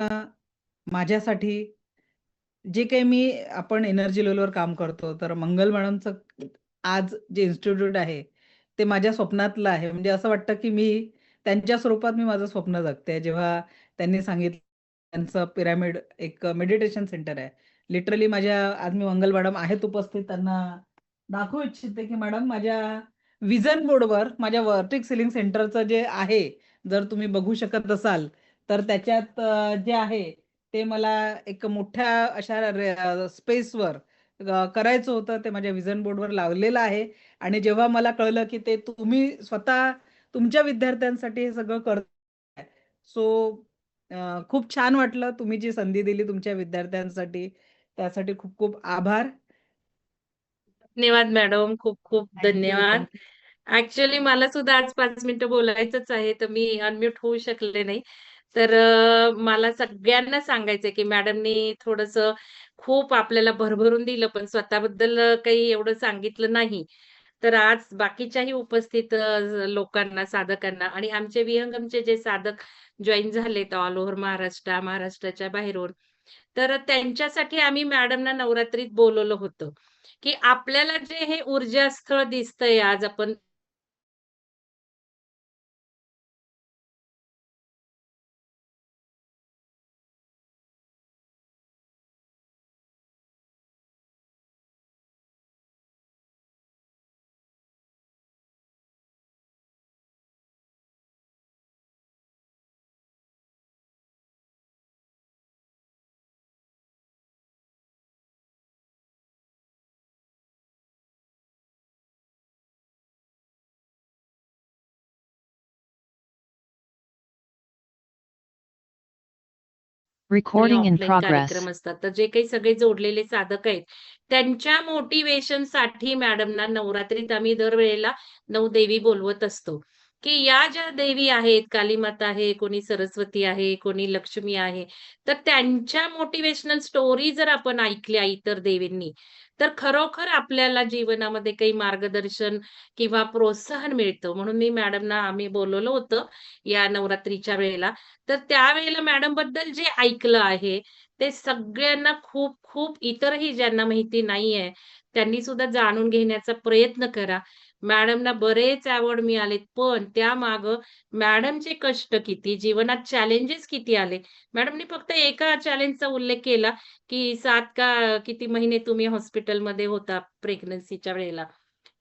अ, माझ्यासाठी जे काही मी आपण एनर्जी लेव्हलवर काम करतो, तर मंगल मॅडमचं आज जे इन्स्टिट्यूट आहे, ते माझ्या स्वप्नातलं आहे. म्हणजे असं वाटतं, की मी त्यांच्या स्वरूपात मी माझं स्वप्न जगते. जेव्हा त्यांनी सांगितलं त्यांचं पिरॅमिड एक मेडिटेशन सेंटर आहे. लिटरली माझ्या आज मी मंगल मॅडम आहेत उपस्थित त्यांना दाखवू इच्छिते, की मॅडम माझ्या विजन बोर्डवर माझ्या व्हर्टेक्स सीलिंग सेंटरचं जे आहे, जर तुम्ही बघू शकत असाल, तर त्याच्यात जे आहे ते मला एक मोठ्या अशा स्पेसवर करायचं होतं. ते माझ्या व्हिजन बोर्डवर लावलेलं आहे आणि जेव्हा मला कळलं, की ते तुम्ही स्वतः तुमच्या विद्यार्थ्यांसाठी हे सगळं करताय. सो खूप छान वाटलं. तुम्ही जी संधी दिली तुमच्या विद्यार्थ्यांसाठी, त्यासाठी खूप-खूप आभार. धन्यवाद मॅडम. खूप-खूप थँक यू, धन्यवाद. ॲक्चुअली मला सुद्धा आज 5 मिनिटं बोलायचंच आहे, तर मी अनम्यूट होऊ शकले नाही. तर मला सगळ्यांना सांगायचंय, की मॅडमनी थोडस खूप आपल्याला भरभरून दिलं, पण स्वतःबद्दल काही एवढं सांगितलं नाही. तर आज बाकीच्याही उपस्थित लोकांना, साधकांना आणि आमचे विहंगमचे जे साधक जॉईन झालेत ऑल ओव्हर महाराष्ट्र, महाराष्ट्राच्या बाहेरून, तर त्यांच्यासाठी आम्ही मॅडमना नवरात्रीत बोलवलं होतं, की आपल्याला जे हे ऊर्जा स्थळ दिसतंय आज आपण in ऑफलाईन progress. कार्यक्रम असतात. तर जे काही सगळे जोडलेले साधक आहेत, त्यांच्या मोटिव्हेशनसाठी मॅडमना नवरात्रीत आम्ही दरवेळेला 9 देवी बोलवत असतो, की या ज्या देवी आहेत, कालीमाता आहे, कोणी सरस्वती आहे, कोणी लक्ष्मी आहे. तर त्यांच्या मोटिवेशनल स्टोरी जर आपण ऐकल्या इतर देवींनी, तर खरोखर आपल्याला जीवनामध्ये काही मार्गदर्शन किंवा प्रोत्साहन मिळतं. म्हणून मी मॅडमना आम्ही बोलवलं होतं या नवरात्रीच्या वेळेला. तर त्यावेळेला मॅडमबद्दल जे ऐकलं आहे, ते सगळ्यांना खूप-खूप इतरही ज्यांना माहिती नाहीये, त्यांनी सुद्धा जाणून घेण्याचा प्रयत्न करा. मॅडमना बरेच अवॉर्ड मिळाले पण त्या माग मॅडमचे कष्ट किती, जीवनात चॅलेंजेस किती आले. मॅडमनी फक्त एका चॅलेंजचा उल्लेख केला, की सात का किती महिने तुम्ही हॉस्पिटलमध्ये होता प्रेग्नन्सीच्या वेळेला.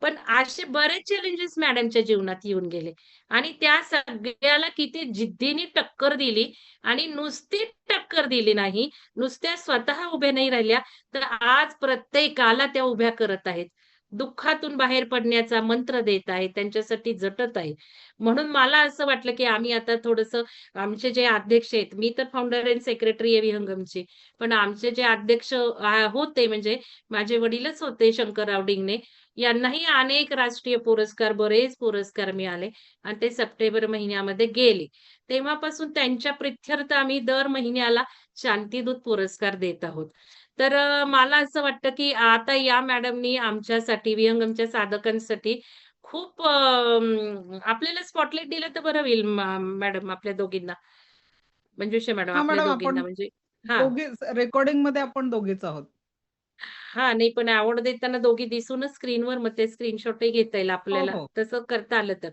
पण असे बरेच चॅलेंजेस मॅडमच्या जीवनात येऊन गेले आणि त्या सगळ्याला किती जिद्दीने टक्कर दिली आणि नुसती टक्कर दिली नाही, नुसत्या स्वतः उभ्या नाही राहिल्या, तर आज प्रत्येकाला त्या उभ्या करत आहेत. दुःखातून बाहेर पडण्याचा मंत्र देत आहेत, त्यांच्यासाठी जटत आहे. म्हणून मला असं वाटलं, की आम्ही आता थोडस आमचे जे अध्यक्ष आहेत, मी तर फाउंडर अँड सेक्रेटरी आहे विहंगमची. पण आमचे जे अध्यक्ष होते म्हणजे माझे वडीलच होते शंकरराव डिंगणे. यांनाही अनेक राष्ट्रीय पुरस्कार, बरेच पुरस्कार मिळाले आणि ते सप्टेंबर महिन्यामध्ये गेले. तेव्हापासून त्यांच्या प्रित्यर्थ आम्ही दर महिन्याला शांतीदूत पुरस्कार देत आहोत. तर मला असं वाटतं, की आता या मॅडमनी आमच्यासाठी, विहंगमच्या साधकांसाठी खूप आपल्याला स्पॉटलाईट दिलं तर बरं होईल मॅडम आपल्या दोघींना. मंजुषा मॅडम आपल्या दोघींना म्हणजे हां. दोघीच रेकॉर्डिंगमध्ये आपण दोघीच आहोत. हां, नाही पण अवॉर्ड देताना दोघी दिसूनच स्क्रीनवर मग ते स्क्रीनशॉटही घेता येईल हो, आपल्याला, हो. तसं करता आलं तर.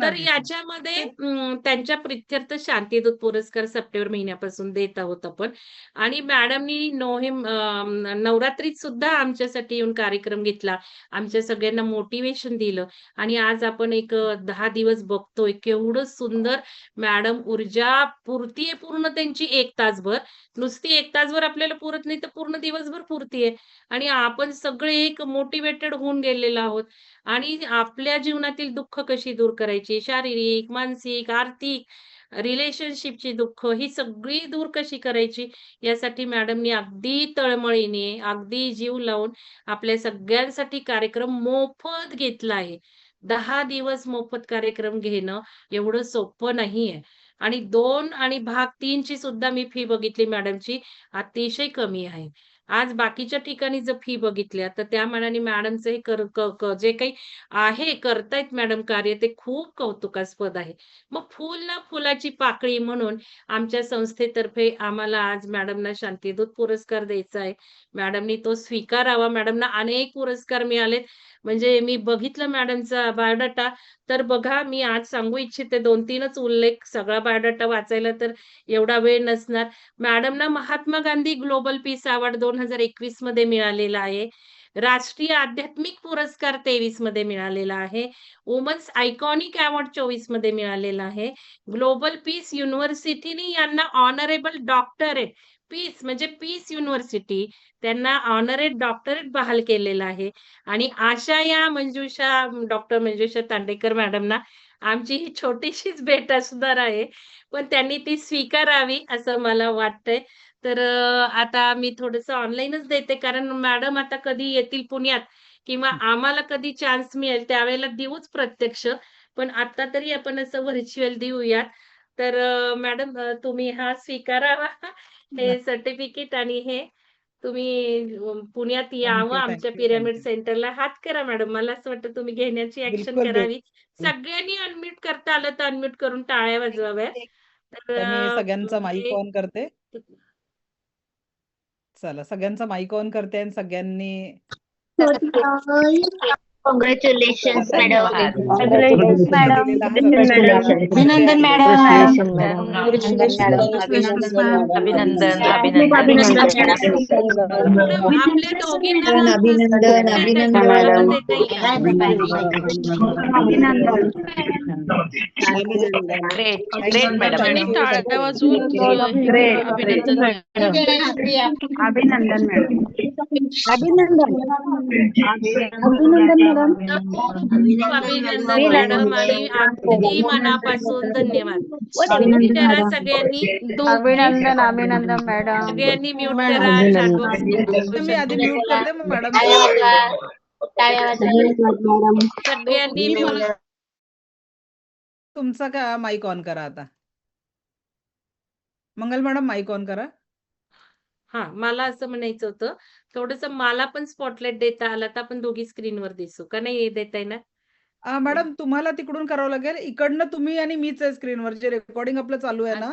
तर. याच्यामध्ये अं, त्यांच्या प्रित्यर्थ शांतिदूत पुरस्कार सप्टेंबर महिन्यापासून देत आहोत आपण आणि मॅडमनी नोव्हेंब अ, नवरात्रीत सुद्धा आमच्यासाठी येऊन कार्यक्रम घेतला. आमच्या सगळ्यांना मोटिव्हेशन दिलं आणि आज आपण एक अ, 10 दिवस बघतोय केवढं सुंदर मॅडम ऊर्जा पुरतीये पूर्ण त्यांची 1 तासभर. नुसती 1 तासभर आपल्याला पुरत नाही, तर पूर्ण दिवसभर पुरतीये आणि आपण सगळे एक मोटिवेटेड होऊन गेलेलो आहोत. आणि आपल्या जीवनातील दुःख कशी दूर करायची, शारीरिक, मानसिक, आर्थिक, रिलेशनशिपची दुःख ही सगळी दूर कशी करायची, यासाठी मॅडमनी अगदी तळमळीने, अगदी जीव लावून आपल्या सगळ्यांसाठी कार्यक्रम मोफत घेतला आहे. दहा दिवस मोफत कार्यक्रम घेणं एवढं सोपं नाहीये. आणि दोन आणि भाग 3 ची सुद्धा मी फी बघितली मॅडमची, अतिशय कमी आहे. आज बाकीच्या ठिकाणी जर फी बघितल्या तर त्या मनाने मॅडमचं हे कर जे काही आहे करतायत मॅडम कार्य ते खूप कौतुकास्पद आहे. मग फुल ना फुलाची पाकळी म्हणून आमच्या संस्थेतर्फे आम्हाला आज मॅडमना शांतीदूत पुरस्कार द्यायचा आहे. मॅडमनी तो स्वीकारावा. मॅडमना अनेक पुरस्कार मिळालेत. म्हणजे मी बघितलं मॅडमचा बायोडाटा तर बघा मी आज सांगू इच्छिते 2-3च उल्लेख सगळा बायोडाटा वाचायला तर एवढा वेळ नसणार. मॅडमना Mahatma Gandhi global peace award 2021 मध्ये मिळालेला आहे. राष्ट्रीय आध्यात्मिक पुरस्कार 23 मध्ये मिळालेला आहे. वुमन्स आयकॉनिक अवॉर्ड 24 मध्ये मिळालेला आहे. ग्लोबल पीस युनिव्हर्सिटीने यांना ऑनरेबल डॉक्टरेट पीस म्हणजे पीस युनिव्हर्सिटी त्यांना ऑनरेट डॉक्टरेट बहाल केलेलं आहे. आणि आशा या मंजुषा डॉक्टर मंजुषा तांडेकर मॅडमना आमची ही छोटीशीच भेट असणार आहे. पण त्यांनी ती स्वीकारावी असं मला वाटतंय. तर आता मी थोडंसं ऑनलाईनच देते कारण मॅडम आता कधी येतील पुण्यात किंवा आम्हाला कधी चान्स मिळेल त्यावेळेला देऊच प्रत्यक्ष. पण आता तरी आपण असं व्हर्चुअल देऊयात. तर मॅडम तुम्ही हा स्वीकारावा हे. सर्टिफिकेट आणि हे तुम्ही पुण्यात यावं आमच्या पिरॅमिड. सेंटरला. हात करा मॅडम. मला असं वाटतं तुम्ही घेण्याची बिलकुल, करावी. सगळ्यांनी अनम्यूट करता आलं तर अनम्यूट करून टाळ्या वाजवाव्या. तर सगळ्यांचा माईक ऑन करते. चला सगळ्यांचा माईक ऑन करते आणि सगळ्यांनी Congratulations, madam. Congratulations, madam. Abhinandan, madam. Congratulations, madam. Abhinandan, Abhinandan. Abhinandan, Abhinandan. Great, great, madam. Great. Abhinandan, madam. अभिनंदन अभिनंदन मॅडम अभिनंदन मॅडम आणि अगदी मनापासून धन्यवाद. म्यूट करा सगळ्यांनी. अभिनंदन अभिनंदन मॅडम सगळ्यांनी म्यूट करा. chat box तर मी आधी म्यूट करते मग मॅडम सगळ्यांनी म्यूट तुमचा का माईक ऑन करा आता. मंगल मॅडम माईक ऑन करा. हां, मला असं म्हणायचं होतं, थोडंसं मला पण स्पॉटलाइट देता आला तर आपण दोघी स्क्रीनवर दिसू. का नाही देता येणार? मॅडम तुम्हाला तिकडून करावं लागेल. इकडनं तुम्ही आणि मीच आहे स्क्रीनवर. जे रेकॉर्डिंग आपलं चालू आहे ना.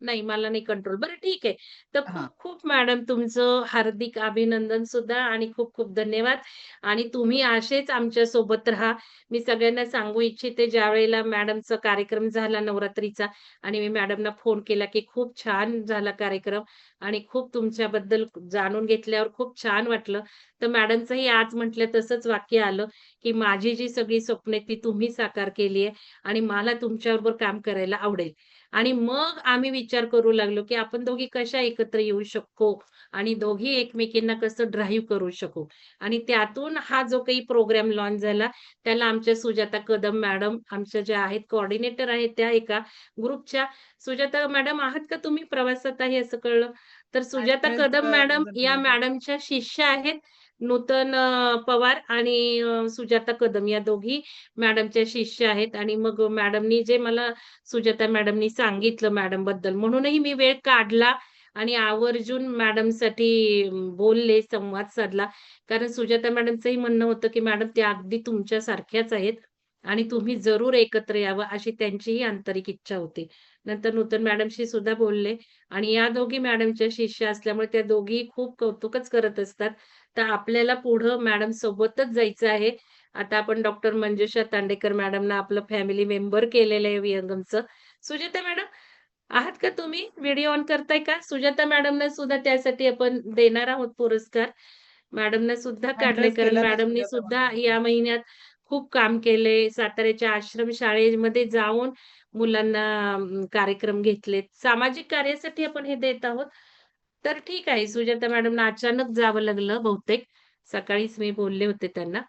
नाही मला नाही कंट्रोल. बरं ठीक आहे. तर हां. खूप खूप मॅडम तुमचं हार्दिक अभिनंदन सुद्धा आणि खूप खूप धन्यवाद. आणि तुम्ही असेच आमच्यासोबत राहा. मी सगळ्यांना सांगू इच्छिते ज्यावेळेला मॅडमचा कार्यक्रम झाला नवरात्रीचा आणि मी मॅडमना फोन केला, की खूप छान झाला कार्यक्रम आणि खूप तुमच्याबद्दल जाणून घेतल्यावर खूप छान वाटलं. तर मॅडमचंही आज म्हटलं तसंच वाक्य आलं, की माझी जी सगळी स्वप्न ती तुम्ही साकार केली आहे आणि मला तुमच्याबरोबर काम करायला आवडेल. आणि मग आम्ही विचार करू लागलो, की आपण दोघी कशा एकत्र येऊ शकतो आणि दोघी एकमेकींना कसं ड्राईव्ह करू शकू. आणि त्यातून हा जो काही प्रोग्राम लॉन्च झाला, त्याला आमच्या सुजाता कदम मॅडम आमच्या ज्या आहेत कोऑर्डिनेटर आहेत त्या एका ग्रुपच्या. सुजाता मॅडम आहात का तुम्ही प्रवासात आहे असं कळलं. तर सुजाता कदम मॅडम या मॅडमच्या शिष्य आहेत. नूतन पवार आणि सुजाता कदम या दोघी मॅडमच्या शिष्य आहेत आणि मग मॅडमनी जे मला सुजाता मॅडमनी सांगितलं मॅडमबद्दल म्हणूनही मी वेळ काढला आणि आवर्जून मॅडमसाठी बोलले, संवाद साधला. कारण सुजाता मॅडमचंही म्हणणं होतं, की मॅडम त्या अगदी तुमच्यासारख्याच आहेत आणि तुम्ही जरूर एकत्र यावं अशी त्यांचीही आंतरिक इच्छा होती. नंतर नूतन मॅडमशी सुद्धा बोलले आणि या दोघी मॅडमच्या शिष्य असल्यामुळे त्या दोघी खूप कौतुकच करत असतात. तर आपल्याला पुढं मॅडम सोबतच जायचं आहे. आता आपण डॉक्टर मंजुषा तांडेकर मॅडमना आपलं फॅमिली मेंबर केलेलं आहे विहंगमचं. सुजाता मॅडम आहात का तुम्ही? व्हिडिओ ऑन करताय का? सुजाता मॅडमना सुद्धा त्यासाठी आपण देणार आहोत पुरस्कार. मॅडमनं सुद्धा ना मॅडमनी सुद्धा. या महिन्यात खूप काम केले. साताऱ्याच्या आश्रम शाळेमध्ये जाऊन मुलांना कार्यक्रम घेतलेत. सामाजिक कार्यासाठी आपण हे देत आहोत. तर ठीक आहे. सुजाता मॅडमना अचानक जावं लागलं बहुतेक. सकाळीच मी बोलले होते त्यांना.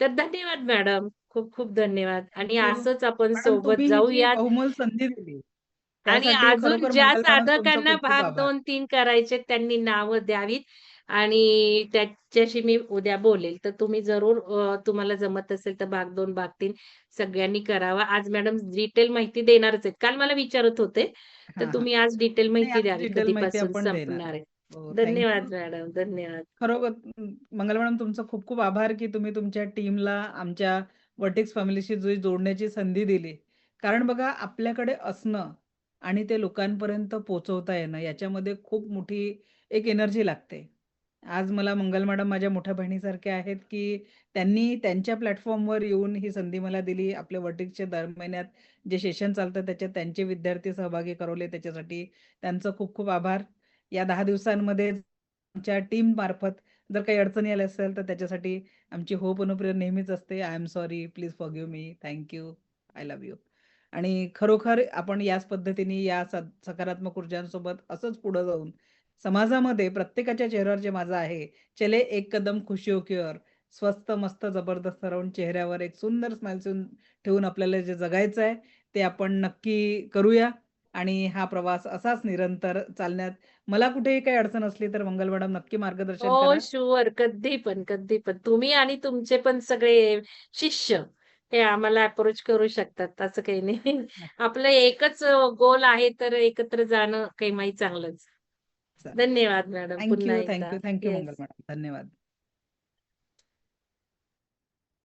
तर धन्यवाद मॅडम. खूप खूप धन्यवाद आणि you. असंच आपण सोबत तुम्ही ही जी जाऊयात. बहुमोल संधी दिली. आणि अजून ज्या साधकांना भाग आभार. 2-3 करायचे त्यांनी नावं द्यावीत आणि त्याच्याशी मी उद्या बोलेल. तर तुम्ही जरूर तुम्हाला जमत असेल तर भाग 2, भाग 3 सगळ्यांनी करावा. आज मॅडम डिटेल माहिती देणारच आहेत. काल मला विचारत होते. तर. तुम्ही आज डिटेल माहिती द्यावी कधीपासून संपणार आहे. हो, धन्यवाद. मॅडम धन्यवाद खरोखर मंगल मॅडम तुमचं खूप खूप आभार की तुम्ही तुमच्या टीमला आमच्या वर्टेक्स फॅमिलीशी जो जोडण्याची संधी दिली कारण बघा आपल्याकडे असणं आणि ते लोकांपर्यंत पोहोचवता येणं याच्यामध्ये खूप मोठी एक एनर्जी लागते आज मला मंगल मॅडम माझ्या मोठ्या बहिणीसारखे आहेत की त्यांनी त्यांच्या प्लॅटफॉर्मवर येऊन ही संधी मला दिली. आपल्या वर्टिकच्या दर महिन्यात जे सेशन चालतं त्याच्यात त्यांचे विद्यार्थी सहभागी करवले त्याच्यासाठी. त्यांचं खूप खूप आभार. या दहा दिवसांमध्ये आमच्या टीम मार्फत जर काही अडचणी आल्या असेल तर त्याच्यासाठी आमची होप अनुप्रेर नेहमीच असते. I am sorry please forgive me thank you I love you आणि खरोखर आपण याच पद्धतीने या सकारात्मक ऊर्जांसोबत असंच पुढे जाऊन समाजामध्ये प्रत्येकाच्या चेहऱ्यावर जे माझं आहे चले एक कदम खुशियों की ओर. स्वस्त मस्त जबरदस्त राहून चेहऱ्यावर एक सुंदर स्माइल ठेवून आपल्याला जे जगायचं आहे ते आपण नक्की करूया. आणि हा प्रवास असाच निरंतर चालण्यात. मला कुठेही काही अडचण असली तर मंगल मॅडम नक्की मार्गदर्शन हो करा. शुअर कधी पण कधी पण. तुम्ही आणि तुमचे पण सगळे शिष्य हे आम्हाला अप्रोच करू शकतात. असं काही नाही. आपलं एकच गोल आहे तर एकत्र जाणं काही माही चांगलंच. धन्यवाद मॅडम पुन्हा थँक्यू एकदा thank you thank you Yes. Mangal madam धन्यवाद